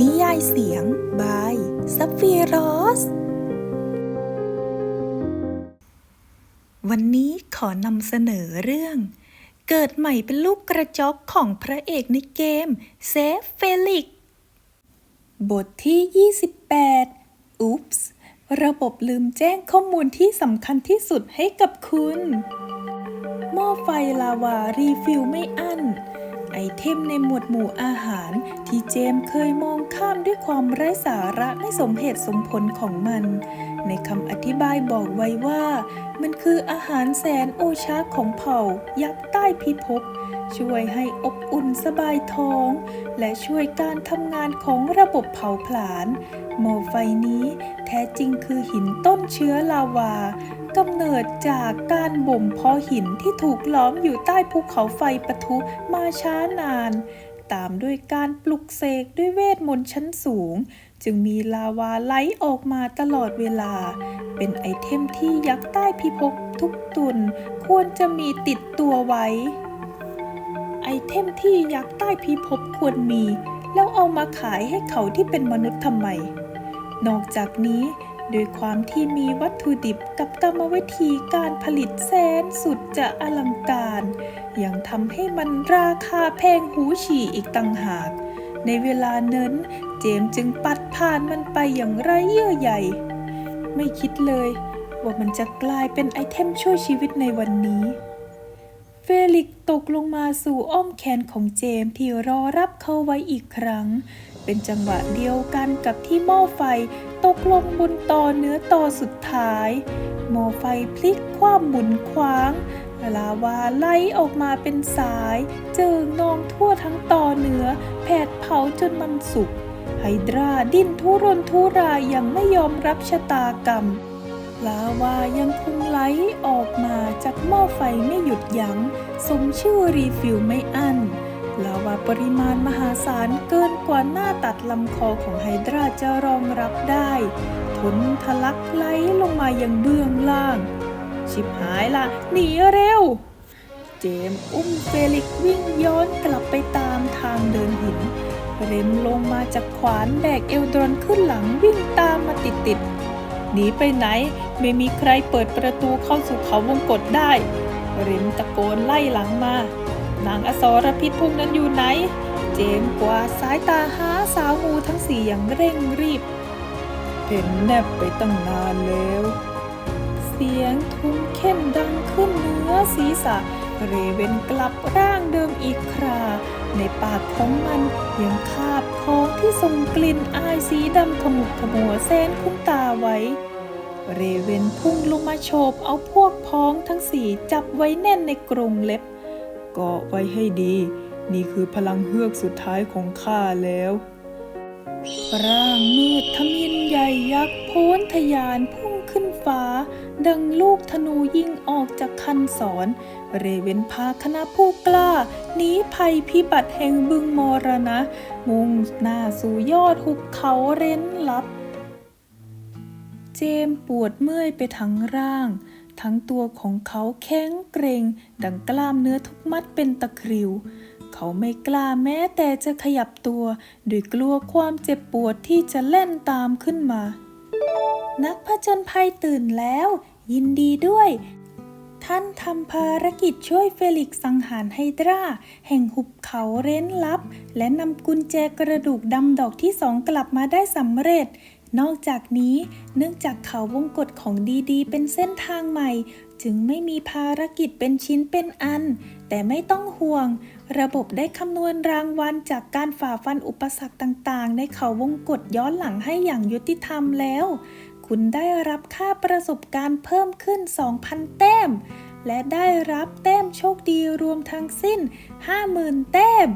นิยายเสียง บายซัฟฟีรอส วันนี้ขอนำเสนอเรื่อง เกิดใหม่เป็นลูกกระจอกของพระเอกในเกมเซฟเฟลิก บทที่ 28 อุ๊ปส์ระบบลืมแจ้งข้อมูลที่สำคัญที่สุดให้กับคุณ หม้อไฟลาวารีฟิลไม่อั้น ไอเทมในหมวดหมู่อาหาร ที่เจมเคยมองข้ามด้วยความไร้สาระไม่สมเหตุสมผลของมัน ในคำอธิบายบอกไว้ว่า มันคืออาหารแสนโอชาของเผ่า ยักษ์ใต้พิภพช่วยให้อบอุ่นสบายท้อง และช่วยการทำงานของระบบเผาผลาญหม้อไฟนี้แท้จริงคือหินต้นเชื้อลาวา กำเนิดจากการบ่มเพาะหินที่ถูกล้อมอยู่ใต้ภูเขาไฟปะทุมาช้านาน ตามด้วยการปลุกเสกด้วยเวทมนต์ชั้นสูง จึงมีลาวาไหลออกมาตลอดเวลา เป็นไอเทมที่ยักษ์ใต้พิภพทุกตุนควรจะมีติดตัวไว้ ไอเทมที่ยักษ์ใต้พิภพควรมี แล้วเอามาขายให้เขาที่เป็นมนุษย์ทำไม นอกจากนี้ โดยความที่มีวัตถุดิบกับกรรมวิธีการผลิตแสนสุดจะอลังการ ยังทำให้มันราคาแพงหูฉี่อีกต่างหาก ในเวลานั้นเจมจึงปัดผ่านมันไปอย่างไร้เยื่อใยไม่คิดเลย ว่ามันจะกลายเป็นไอเทมช่วยชีวิตในวันนี้เฟลิกตกลงมาสู่อ้อมแขนของเจมที่รอรับเขาไว้อีกครั้ง เป็นจังหวะเดียวกันกับที่หม้อไฟตกลงบนต่อเนื้อต่อสุดท้าย หม้อไฟพลิกคว่ำหมุนคว้างลาวาไหลออกมาเป็นสาย เจิงนองทั่วทั้งต่อเนื้อแผดเผาจนมันสุก ไฮดราดิ้นทุรนทุรายยังไม่ยอมรับชะตากรรม ลาวายังคงไหลออกมาจากหม้อไฟไม่หยุดยัง้ง สมชื่อรีฟิลไม่อั้น ลาวาปริมาณมหาศาลเกินกว่าหน้าตัดลำคอของไฮดราจะรองรับได้ทนทะลักไหลลงมายังเบื้องล่าง ชิบหายละหนีเร็ว เจมส์อุ้มเฟลิกซ์วิ่งย้อนกลับไปตามทางเดินหินเรมลงมาจากขวานแบกเอลดรอนขึ้นหลังวิ่งตามมาติดติดๆหนีไปไหนไม่มีใครเปิดประตูเข้าสู่เขาวงกฏได้ เรมตะโกนไล่หลังมา นางอสรพิษพวกนั้นอยู่ไหน เจมส์กวาสายตาหาสาวงูทั้งสี่อย่างเร่งรีบเห็นแนบไปตั้งนานแล้ว เสียงทุ้มเข้มดังขึ้นเหนือศีรษะ เรเวนกลับร่างเดิมอีกครา ในปากของมันยังคาบของที่ส่งกลิ่นอายสีดำขมุกขมัวแสนคุ้นตาไว้ เรเวนพุ่งลงมาโฉบเอาพวกพ้องทั้งสี่จับไว้แน่นในกรงเล็บ เกาะไว้ให้ดี นี่คือพลังเฮือกสุดท้ายของข้าแล้วร่างมืดทมินใหญ่ยักษ์โพ้นทะยานพุ่งขึ้นฟ้า ดังลูกธนูยิงออกจากคันศรเรเวนพาคณะผู้กล้าหนีภัยพิบัติแห่งบึงมรณะ มุ่งหน้าสู่ยอดหุบเขาเร้นลับ เจมปวดเมื่อยไปทั้งร่าง ทั้งตัวของเขาแข็งเกรง ดังกล้ามเนื้อทุกมัดเป็นตะคริว เขาไม่กล้าแม้แต่จะขยับตัวด้วยกลัวความเจ็บปวดที่จะเล่นตามขึ้นมา นักผจญภัยตื่นแล้ว ยินดีด้วย ท่านทำภารกิจช่วยเฟลิกซ์สังหารไฮดราแห่งหุบเขาเร้นลับ และนำกุญแจกระดูกดำดอกที่สองกลับมาได้สำเร็จ นอกจากนี้เนื่องจากเขาวงกฏของดีๆ เป็นเส้นทางใหม่ จึงไม่มีภารกิจเป็นชิ้นเป็นอัน แต่ไม่ต้องห่วง ระบบได้คำนวณรางวัลจากการฝ่าฟันอุปสรรคต่างๆ ในเขาวงกฏย้อนหลังให้อย่างยุติธรรมแล้ว คุณได้รับค่าประสบการณ์เพิ่มขึ้น 2,000 แต้ม และได้รับแต้มโชคดีรวมทั้งสิ้น 50,000 แต้ม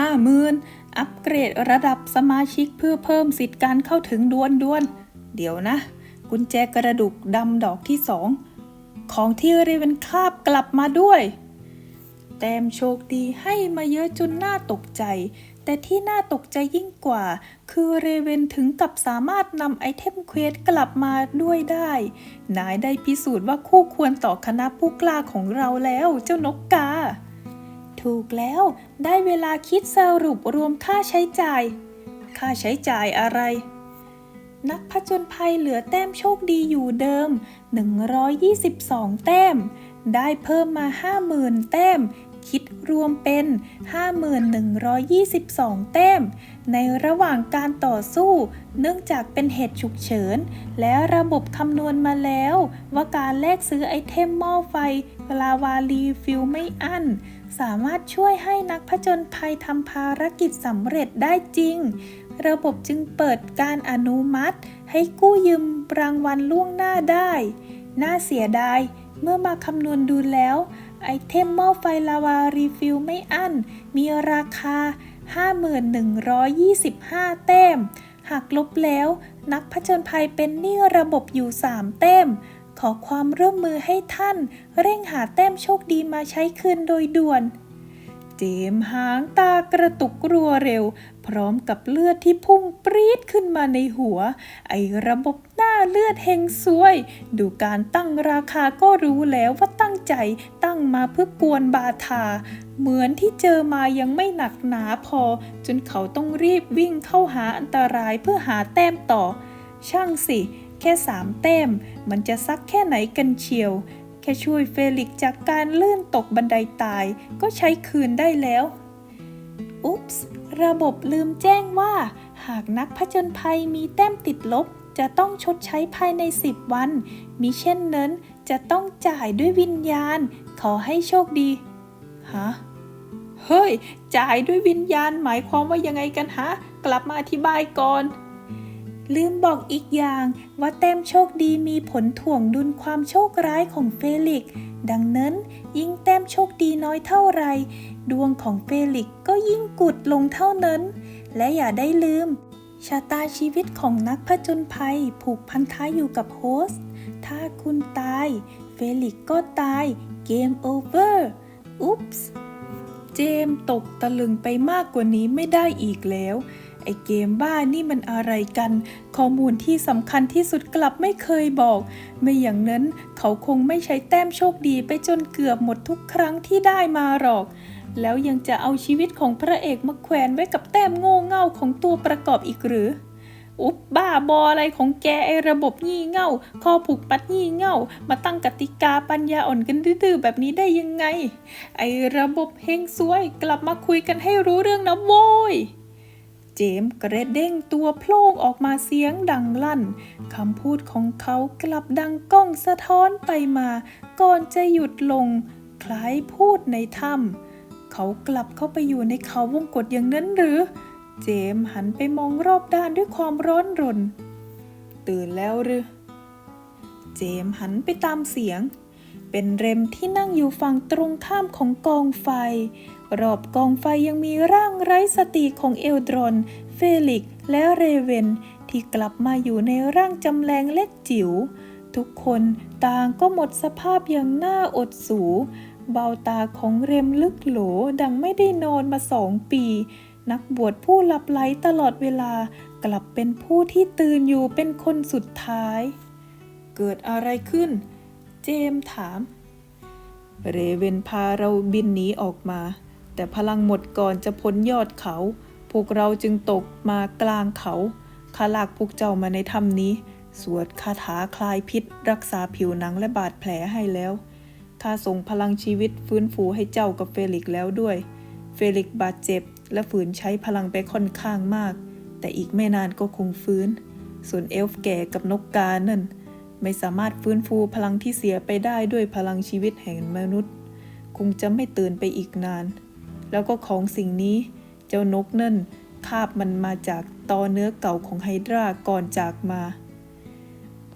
50,000 อัปเกรดระดับสมาชิกเพื่อเพิ่มสิทธิ์การเข้าถึงดวนดวนๆเดี๋ยวนะ กุญแจกระดูกดำดอกที่สอง ของที่เรเวนคาบกลับมาด้วย แต้มโชคดีให้มาเยอะจนน่าตกใจ แต่ที่น่าตกใจยิ่งกว่า คือเรเวนถึงกับสามารถนำไอเทมเควสกลับมาด้วยได้ นายได้พิสูจน์ว่าคู่ควรต่อคณะผู้กล้าของเราแล้วเจ้านกกา ถูกแล้ว ได้เวลาคิดสรุปรวมค่าใช้จ่าย ค่าใช้จ่ายอะไร นักผจญภัยเหลือแต้มโชคดีอยู่เดิม 122 แต้ม ได้เพิ่มมา 50,000 แต้ม คิดรวมเป็น 5122 แต้ม ในระหว่างการต่อสู้ เนื่องจากเป็นเหตุฉุกเฉิน และระบบคำนวณมาแล้ว ว่าการแลกซื้อไอเทมหม้อไฟลาวารีฟิลไม่อั้น สามารถช่วยให้นักผจญภัยทำภารกิจสำเร็จได้จริง ระบบจึงเปิดการอนุมัติ ให้กู้ยืมรางวัลล่วงหน้าได้ น่าเสียดายเมื่อมาคำนวณดูแล้ว ไอเทมหม้อไฟลาวารีฟิลไม่อั้น มีราคา 5125 แต้ม หากลบแล้ว นักผจญภัยเป็นหนี้ระบบอยู่ 3 แต้ม ขอความร่วมมือให้ท่านเร่งหาแต้มโชคดีมาใช้คืนโดยด่วน เจมส์หางตากระตุกรัวเร็ว พร้อมกับเลือดที่พุ่งปรี๊ดขึ้นมาในหัว ไอระบบหน้าเลือดเฮงซวย ดูการตั้งราคาก็รู้แล้วว่าตั้งใจตั้งมาเพื่อกวนบาทา เหมือนที่เจอมายังไม่หนักหนาพอ จนเขาต้องรีบวิ่งเข้าหาอันตรายเพื่อหาแต้มต่อ ช่างสิ แค่สามแต้ม มันจะซักแค่ไหนกันเชียว แค่ช่วยเฟลิกจากการลื่นตกบันไดตาย ก็ใช้คืนได้แล้ว อุ๊ปส์ระบบลืมแจ้งว่า หากนักผจญภัยมีแต้มติดลบ จะต้องชดใช้ภายใน 10 วัน มิเช่นนั้นจะต้องจ่ายด้วยวิญญาณ ขอให้โชคดี ฮะ เฮ้ย จ่ายด้วยวิญญาณหมายความว่ายังไงกันฮะ กลับมาอธิบายก่อน ลืมบอกอีกอย่างว่าแต้มโชคดีมีผลถ่วงดุลความโชคร้ายของเฟลิก ดังนั้นยิ่งแต้มโชคดีน้อยเท่าไหรดวงของเฟลิกก็ยิ่งกุดลงเท่านั้น และอย่าได้ลืม ชะตาชีวิตของนักผจญภัย ผูกพันท้ายอยู่กับโฮสต์ถ้าคุณตาย เฟลิกก็ตาย เกมโอเวอร์อุ๊ปส์เจมตกตะลึงไปมากกว่านี้ไม่ได้อีกแล้ว ไอเกมบ้านี่มันอะไรกัน ข้อมูลที่สำคัญที่สุดกลับไม่เคยบอก ไม่อย่างนั้นเขาคงไม่ใช้แต้มโชคดีไปจนเกือบหมดทุกครั้งที่ได้มาหรอก แล้วยังจะเอาชีวิตของพระเอกมาแขวนไว้กับแต้มโง่เง่าของตัวประกอบอีกหรืออุ๊บบ้าบออะไรของแกไอระบบงี่เง่าข้อผูกปัดงี่เง่า มาตั้งกติกาปัญญาอ่อนกันดื้อแบบนี้ได้ยังไง ไอระบบเฮงซวย กลับมาคุยกันให้รู้เรื่องนะโว้ย เจมส์กระเด้งตัวโพล่งออกมาเสียงดังลั่นคำพูดของเขากลับดังก้องสะท้อนไปมา ก่อนจะหยุดลง คล้ายพูดในถ้ำเขากลับเข้าไปอยู่ในเขาวงกฏอย่างนั้นหรือ เจมส์หันไปมองรอบด้านด้วยความร้อนรน ตื่นแล้วหรือ เจมส์หันไปตามเสียง เป็นเรมที่นั่งอยู่ฝั่งตรงข้ามของกองไฟ รอบกองไฟยังมีร่างไร้สติของเอลดรอน เฟลิกและเรเวนที่กลับมาอยู่ในร่างจำแรงเล็กจิ๋ว ทุกคนต่างก็หมดสภาพอย่างน่าอดสู เบาตาของเรมลึกโหลดังไม่ได้นอนมาสองปี นักบวชผู้หลับไหลตลอดเวลากลับเป็นผู้ที่ตื่นอยู่เป็นคนสุดท้าย เกิดอะไรขึ้น เจมถาม เรเวนพาเราบินหนีออกมา แต่พลังหมดก่อนจะพ้นยอดเขา พวกเราจึงตกมากลางเขาข้าลากพวกเจ้ามาในถ้ำนี้ สวดคาถาคลายพิษ รักษาผิวหนังและบาดแผลให้แล้วข้าส่งพลังชีวิตฟื้นฟูให้เจ้ากับเฟลิกแล้วด้วย เฟลิกบาดเจ็บ และฝืนใช้พลังไปค่อนข้างมาก แต่อีกไม่นานก็คงฟื้น ส่วนเอลฟ์แก่กับนกกานั่น ไม่สามารถฟื้นฟูพลังที่เสียไปได้ด้วยพลังชีวิตแห่งมนุษย์ คงจะไม่ตื่นไปอีกนาน แล้วก็ของสิ่งนี้ เจ้านกนั่นคาบมันมาจากตอเนื้อเก่าของไฮดราก่อนจากมา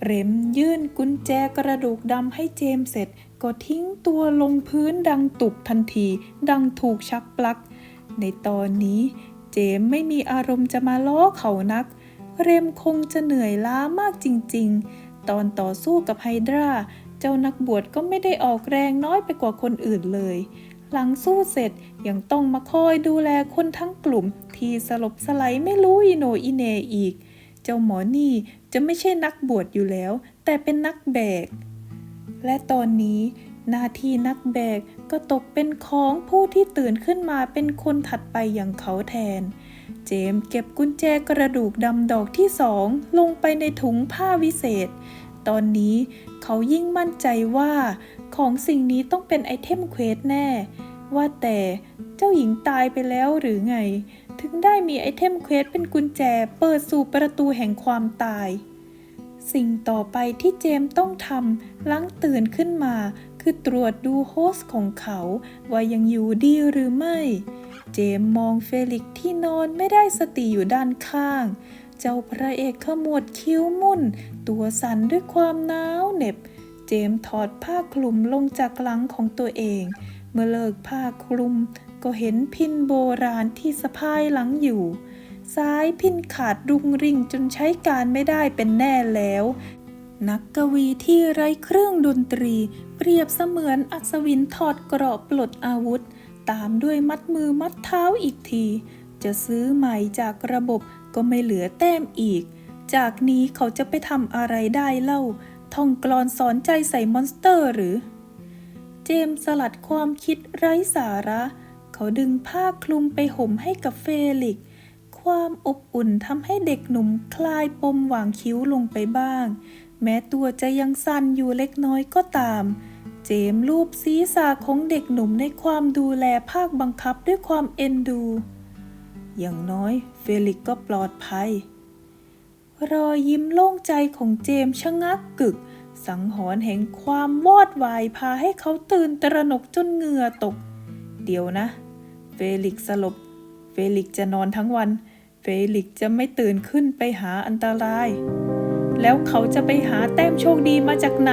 เรมยื่นกุญแจกระดูกดำให้เจมเสร็จ ก็ทิ้งตัวลงพื้นดังตุบทันที ดังถูกชักปลัก ในตอนนี้เจมไม่มีอารมณ์จะมาล้อเขานัก เรมคงจะเหนื่อยล้ามากจริง ๆ ตอนต่อสู้กับไฮดราเจ้านักบวชก็ไม่ได้ออกแรงน้อยไปกว่าคนอื่นเลย หลังสู้เสร็จยังต้องมาคอยดูแลคนทั้งกลุ่ม ที่สลบสไลด์ไม่รู้อีโนอีเนอีก เจ้าหมอนี่จะไม่ใช่นักบวชอยู่แล้ว แต่เป็นนักแบก และตอนนี้หน้าที่นักแบกก็ตกเป็นของผู้ที่ตื่นขึ้นมาเป็นคนถัดไปอย่างเขาแทน เจมเก็บกุญแจกระดูกดำดอกที่สองลงไปในถุงผ้าวิเศษ ตอนนี้เขายิ่งมั่นใจว่า ของสิ่งนี้ต้องเป็นไอเทมเควสแน่ ว่าแต่เจ้าหญิงตายไปแล้วหรือไง ถึงได้มีไอเทมเควสเป็นกุญแจเปิดสู่ประตูแห่งความตาย สิ่งต่อไปที่เจมส์ต้องทำหลังตื่นขึ้นมา คือตรวจดูโฮสของเขา ว่ายังอยู่ดีหรือไม่ เจมส์มองเฟลิกซ์ที่นอนไม่ได้สติอยู่ด้านข้างเจ้าพระเอกขมวดคิ้วมุ่น ตัวสั่นด้วยความหนาวเหน็บ เจมถอดผ้าคลุมลงจากหลังของตัวเอง เมื่อเลิกผ้าคลุมก็เห็นพินโบราณที่สะพายหลังอยู่ สายพินขาดรุงริ่งจนใช้การไม่ได้เป็นแน่แล้ว นักกวีที่ไร้เครื่องดนตรี เปรียบเสมือนอัศวินถอดเกราะปลดอาวุธ ตามด้วยมัดมือมัดเท้าอีกที จะซื้อใหม่จากระบบก็ไม่เหลือแต้มอีก จากนี้เขาจะไปทำอะไรได้เล่า ท่องกลอนสอนใจใส่มอนสเตอร์หรือ เจมสลัดความคิดไร้สาระ เขาดึงผ้าคลุมไปห่มให้กับเฟลิก ความอบอุ่นทำให้เด็กหนุ่มคลายปมหว่างคิ้วลงไปบ้าง แม้ตัวจะยังสั่นอยู่เล็กน้อยก็ตาม เจมส์ลูบศีรษะของเด็กหนุ่มในความดูแลภาคบังคับด้วยความเอ็นดู อย่างน้อยเฟลิกก็ปลอดภัย รอยยิ้มโล่งใจของเจมส์ชะงักกึก สังหรณ์แห่งความวอดวายพาให้เขาตื่นตระหนกจนเหงื่อตก เดี๋ยวนะ เฟลิกสลบ เฟลิกจะนอนทั้งวัน เฟลิกจะไม่ตื่นขึ้นไปหาอันตราย แล้วเขาจะไปหาแต้มโชคดีมาจากไหน